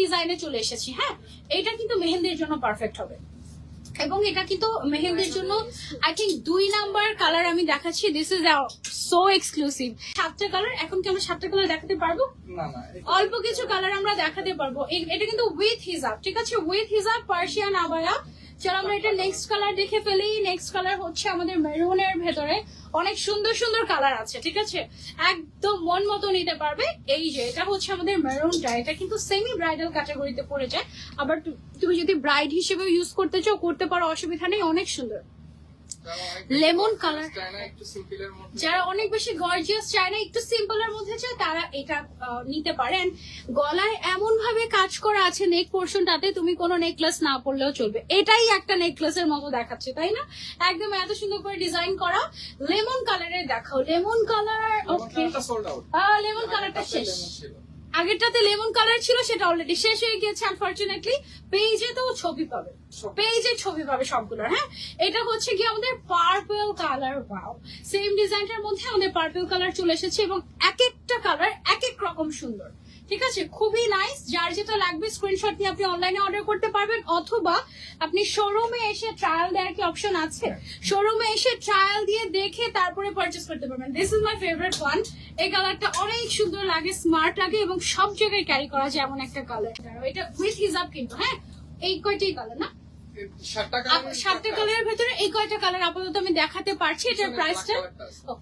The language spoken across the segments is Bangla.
ডিজাইনে চলে এসেছি হ্যাঁ? এটা কিন্তু মেহেন্দির জন্য পারফেক্ট হবে। এবং এটা কিন্তু মেহেন্দির জন্য আই থিঙ্ক দুই নাম্বার কালার আমি দেখাচ্ছি দিস ইজ সো এক্সক্লুসিভ সাতটা কালার এখন কি আমরা সাতটা কালার দেখাতে পারব? অল্প কিছু কালার আমরা দেখাতে পারব। এটা কিন্তু উইথ হিজাব ঠিক আছে? উইথ হিজাব পার্সিয়ান আবায়া চলো আমরা এটা নেক্সট কালার দেখে ফেলি। নেক্সট কালার হচ্ছে আমাদের মেরুনের ভেতরে। অনেক সুন্দর সুন্দর কালার আছে, ঠিক আছে? একদম মন মতো নিতে পারবে। এই যে, এটা হচ্ছে আমাদের মেরুনটা। এটা কিন্তু সেমি ব্রাইডাল ক্যাটাগরিতে পড়ে যায়। আবার তুমি যদি ব্রাইড হিসেবে ইউজ করতে চাও, করতে পারো, অসুবিধা নেই, অনেক সুন্দর। লেমন কালার সিম্পলের যারা অনেক বেশি গর্জিয়াস চায় না একটু সিম্পল এর মধ্যে চায় তারা এটা নিতে পারেন গলায় এমন ভাবে কাজ করা আছে নেক পোর্শনটাতে তুমি কোনো নেকলেস না পরলেও চলবে। এটাই একটা নেকলেসের মতো দেখাচ্ছে তাই না? একদম এত সুন্দর করে ডিজাইন করা। লেমন কালারের দেখাও। লেমন কালার ওকে লেমন কালারটা শেষ। আগেরটাতে লেমন কালার ছিল, সেটা অলরেডি শেষ হয়ে গিয়েছে আনফর্চুনেটলি পেজে তো ছবি পাবে। পেজে ছবি পাবে সবগুলোর হ্যাঁ? এটা হচ্ছে কি আমাদের পার্পল কালার ওয়াও সেম ডিজাইনটার মধ্যে আমাদের পার্পল কালার চলে এসেছে এবং এক একটা কালার এক এক রকম সুন্দর। ঠিক আছে? খুবই নাইস যার যেটা লাগবে স্ক্রিনশট নিয়ে আপনি অনলাইনে অর্ডার করতে পারবেন। অথবা আপনি শোরুমে এসে ট্রায়াল দেওয়ার কি অপশন আছে? শোরুমে এসে ট্রায়াল দিয়ে দেখে তারপরে পারচেস করতে পারবেন। This is my favourite one এই কালারটা অনেক সুন্দর লাগে স্মার্ট লাগে এবং সব জায়গায় ক্যারি করা যায় এমন একটা কালার এটা উইথ হিজাব কিন্তু হ্যাঁ? এই কয়টাই কালার না? সাতটা কালারের ভেতরে এই কয়টা কালার আপাতত আমি দেখাতে পারছি। এটার প্রাইসটা।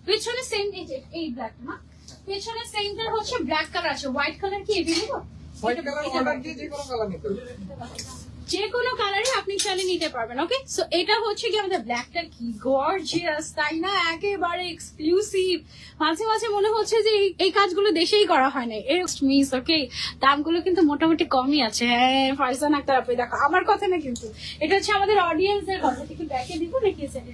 পেছনে সেম এই ব্ল্যাক না? পেছনে সেন্টার হচ্ছে ব্ল্যাক কালার আছে। হোয়াইট কালার কি এটা নিব হোয়াইট কালার অর্ডার দিয়ে যে কোনো কালার নিতে যে কোনো কালারে আপনি চাইলে নিতে পারবেন ওকে সো এটা হচ্ছে কি আমাদের ব্ল্যাকটা কি গর্জিয়াস তাই না? একেবারে এক্সক্লুসিভ মাঝে মাঝে মনে হচ্ছে যে এই- কাজগুলো দেশেই করা হয় না মিস ওকে দামগুলো কিন্তু মোটামুটি কমই আছে। হ্যাঁ ফারজান আক্তার আপনি দেখো আমার কথা না কিন্তু। এটা হচ্ছে আমাদের অডিয়েন্সের কথা। একটু ব্যাকে দিব নাকি সেটা?